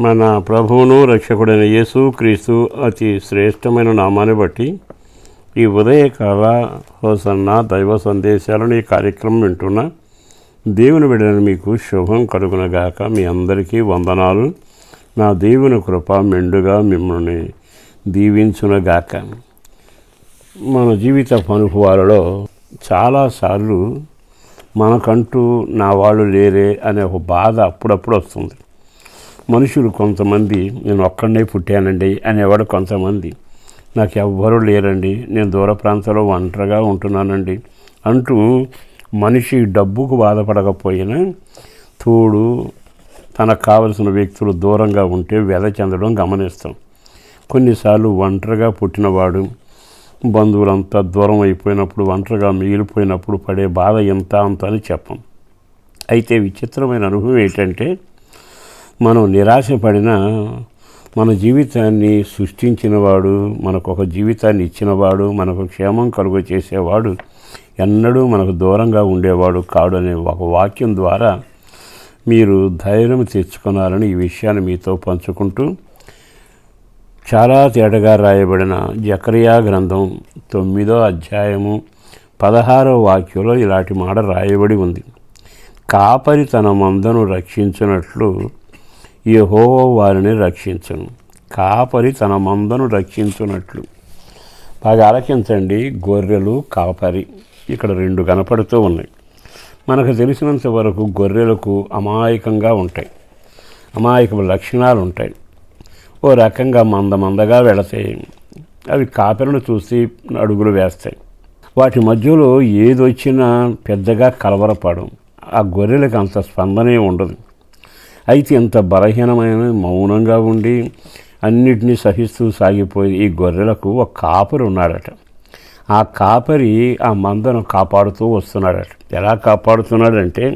మన ప్రభువును రక్షకుడైన యేసు క్రీస్తు అతి శ్రేష్టమైన నామాన్ని బట్టి ఈ ఉదయకాల హోసన్న దైవ సందేశాలను ఈ కార్యక్రమం వింటున్న దేవుని బిడ్డను మీకు శుభం కలుగునగాక మీ అందరికీ వందనాలు. నా దేవుని కృప మెండుగా మిమ్మల్ని దీవించునగాక. మన జీవిత అనుభవాలలో చాలాసార్లు మనకంటూ నా వాళ్ళు లేరే అనే ఒక బాధ అప్పుడప్పుడు వస్తుంది. మనుషులు కొంతమంది నేను ఒక్కడనే పుట్టానండి అనేవాడు కొంతమంది. నాకు ఎవ్వరూ లేరండి. నేను దూర ప్రాంతంలో ఒంటరిగా ఉంటున్నానండి. అంటూ మనిషి డబ్బుకు బాధపడకపోయినా తోడు తనకు కావలసిన వ్యక్తులు దూరంగా ఉంటే వ్యధ చెందడం గమనిస్తాం. కొన్నిసార్లు ఒంటరిగా పుట్టినవాడు బంధువులంతా దూరం అయిపోయినప్పుడు ఒంటరిగా మిగిలిపోయినప్పుడు పడే బాధ ఎంత అంత అని చెప్పం. అయితే విచిత్రమైన అనుభవం ఏంటంటే మనం నిరాశపడిన మన జీవితాన్ని సృష్టించినవాడు మనకు ఒక జీవితాన్ని ఇచ్చినవాడు మనకు క్షేమం కలుగు చేసేవాడు ఎన్నడూ మనకు దూరంగా ఉండేవాడు కాడు అనే ఒక వాక్యం ద్వారా మీరు ధైర్యం తెచ్చుకున్నారని ఈ విషయాన్ని మీతో పంచుకుంటూ చాలా తేటగా రాయబడిన జకరియా గ్రంథం తొమ్మిదో అధ్యాయము పదహారో వాక్యంలో ఇలాంటి మాట రాయబడి ఉంది. కాపరి తన మందను రక్షించినట్లు యహోవో వారిని రక్షించను. కాపరి తన మందను రక్షించున్నట్లు బాగా ఆలకించండి గొర్రెలు కాపరి. ఇక్కడ రెండు కనపడుతూ ఉన్నాయి. మనకు తెలిసినంత వరకు గొర్రెలకు అమాయకంగా ఉంటాయి. అమాయక లక్షణాలు ఉంటాయి. ఓ రకంగా మంద మందగా వెళతాయి. అవి కాపరిని చూసి అడుగులు వేస్తాయి. వాటి మధ్యలో ఏది వచ్చినా పెద్దగా కలవరపడం ఆ గొర్రెలకు అంత స్పందనే ఉండదు. అయితే ఇంత బలహీనమైన మౌనంగా ఉండి అన్నిటినీ సహిస్తూ సాగిపోయి ఈ గొర్రెలకు ఒక కాపరి ఉన్నాడట. ఆ కాపరి ఆ మందను కాపాడుతూ వస్తున్నాడట. ఎలా కాపాడుతున్నాడంటే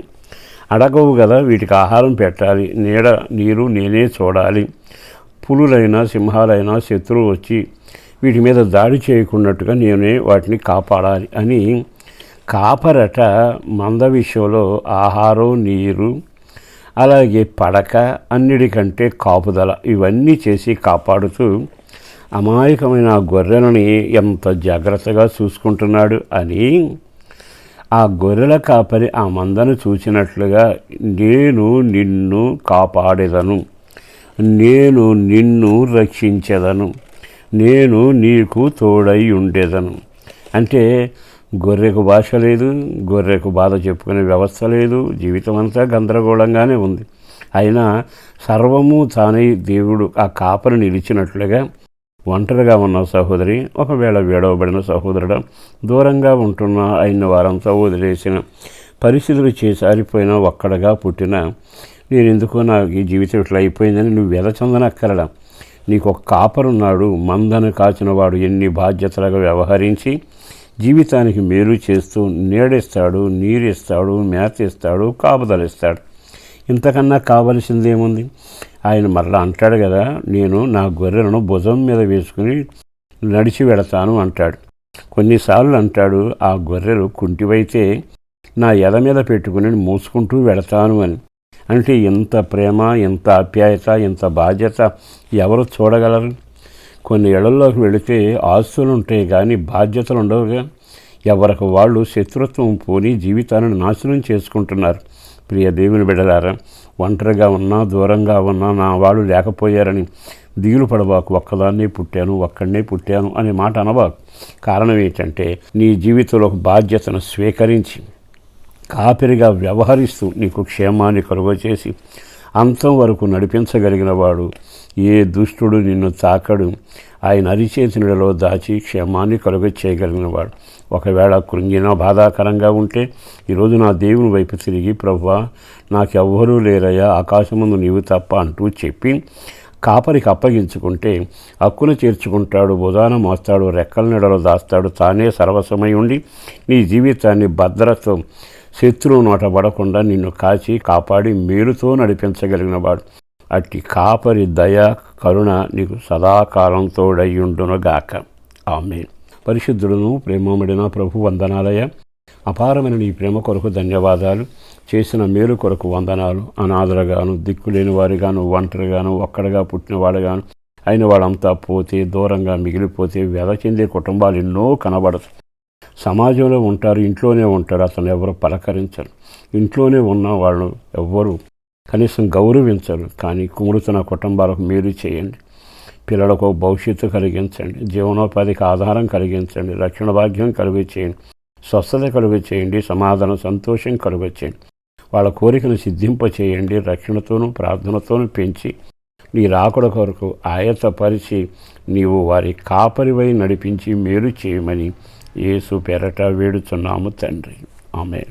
అడగవు కదా వీటికి ఆహారం పెట్టాలి నీడ నీరు నేనే చూడాలి పులులైనా సింహాలైనా శత్రువు వచ్చి వీటి మీద దాడి చేయకున్నట్టుగా నేనే వాటిని కాపాడాలి అని కాపరట మంద విషయంలో ఆహారం నీరు అలాగే పడక అన్నిటికంటే కాపుదల ఇవన్నీ చేసి కాపాడుతూ అమాయకమైన ఆ గొర్రెలని ఎంత జాగ్రత్తగా చూసుకుంటున్నాడు అని ఆ గొర్రెల కాపరి ఆ మందను చూసినట్లుగా నేను నిన్ను కాపాడేదను. నేను నిన్ను రక్షించేదను. నేను నీకు తోడై ఉండేదను. అంటే గొర్రెకు భాష లేదు గొర్రెకు బాధ చెప్పుకునే వ్యవస్థ లేదు జీవితం అంతా గందరగోళంగానే ఉంది. అయినా సర్వము తానే దేవుడు. ఆ కాపరి నిలిచినట్లుగా ఒంటరిగా ఉన్న సహోదరి ఒకవేళ వేడవబడిన సహోదరుడు దూరంగా ఉంటున్న అయిన వారంతా వదిలేసిన పరిస్థితులు చేసారిపోయిన ఒక్కడగా పుట్టిన నేను ఎందుకో నాకు ఈ జీవితం ఇట్లా అయిపోయిందని నువ్వు వెదచందనక్కరడా నీకు ఒక కాపరున్నాడు మందను కాచినవాడు ఎన్ని బాధ్యతలుగా వ్యవహరించి జీవితానికి మేలు చేస్తూ నీడిస్తాడు నీరిస్తాడు మేత ఇస్తాడు కాపుదలిస్తాడు. ఇంతకన్నా కావలసిందేముంది? ఆయన మరలా అంటాడు కదా నేను నా గొర్రెలను భుజం మీద వేసుకుని నడిచి వెళతాను అంటాడు. కొన్నిసార్లు అంటాడు ఆ గొర్రెలు కుంటివైతే నా ఎద మీద పెట్టుకుని మూసుకుంటూ వెళతాను అని. అంటే ఎంత ప్రేమ ఎంత ఆప్యాయత ఎంత బాధ్యత ఎవరు చూడగలరు? కొన్ని ఇళ్ళలోకి వెళితే ఆస్తులు ఉంటాయి కానీ బాధ్యతలు ఉండవుగా ఎవరికి వాళ్ళు శత్రుత్వం పోని జీవితాలను నాశనం చేసుకుంటున్నారు. ప్రియ దేవుని బిడలారా ఒంటరిగా ఉన్నా దూరంగా ఉన్నా నా వాళ్ళు లేకపోయారని దిగులు పడబాకు. ఒక్కదాన్నే పుట్టాను ఒక్కడనే పుట్టాను అనే మాట అనబాకు. కారణం ఏంటంటే నీ జీవితంలో ఒక బాధ్యతను స్వీకరించి కాపిరిగా వ్యవహరిస్తూ నీకు క్షేమాన్ని కలుగచేసి అంతం వరకు నడిపించగలిగిన వాడు ఏ దుష్టుడు నిన్ను తాకడు? ఆయన అరిచేతినలో దాచి క్షేమాన్ని కలుగ చేయగలిగినవాడు ఒకవేళ కృంగినా బాధాకరంగా ఉంటే ఈరోజు నా దేవుని వైపు తిరిగి ప్రవ్వా నాకెవ్వరూ లేరయ్యా ఆకాశముందు నీవు తప్ప అంటూ చెప్పి కాపరికి అప్పగించుకుంటే హక్కును చేర్చుకుంటాడు ఉదానం మోస్తాడు రెక్కల నీడలో దాస్తాడు. తానే సర్వసమై ఉండి నీ జీవితాన్ని భద్రత శత్రువు నోటబడకుండా నిన్ను కాచి కాపాడి మేలుతో నడిపించగలిగినవాడు. అట్టి కాపరి దయ కరుణ నీకు సదాకాలం తోడయ్యుండునుగాక ఆమె పరిశుద్ధులను ప్రేమముడిన ప్రభు వందనాలయ. అపారమైన నీ ప్రేమ కొరకు ధన్యవాదాలు. చేసిన మేలు కొరకు వందనాలు. అనాథలుగాను దిక్కులేని వారిగాను ఒంటరిగాను ఒక్కడిగా పుట్టినవాడుగాను. అయిన వాళ్ళంతా పోతే దూరంగా మిగిలిపోతే వ్యధ చెందే కుటుంబాలు ఎన్నో కనబడదు. సమాజంలో ఉంటారు ఇంట్లోనే ఉంటారు అతను ఎవరు పలకరించరు. ఇంట్లోనే ఉన్న వాళ్ళు ఎవ్వరు కనీసం గౌరవించరు కానీ కుమురుతున్న కుటుంబాలకు మేలు చేయండి. పిల్లలకు భవిష్యత్తు కలిగించండి జీవనోపాధికి ఆధారం కలిగించండి రక్షణ భాగ్యం కలుగ చేయండి స్వస్థత కలుగు చేయండి సమాధానం సంతోషం కలుగు చేయండి వాళ్ళ కోరికను సిద్ధింప చేయండి రక్షణతోనూ ప్రార్థనతోనూ పెంచి నీ రాకుడ కొరకు ఆయతపరిచి నీవు వారి కాపరివై నడిపించి మేలు చేయమని ఏసు పెరట వేడుచున్నాము తండ్రి. ఆమె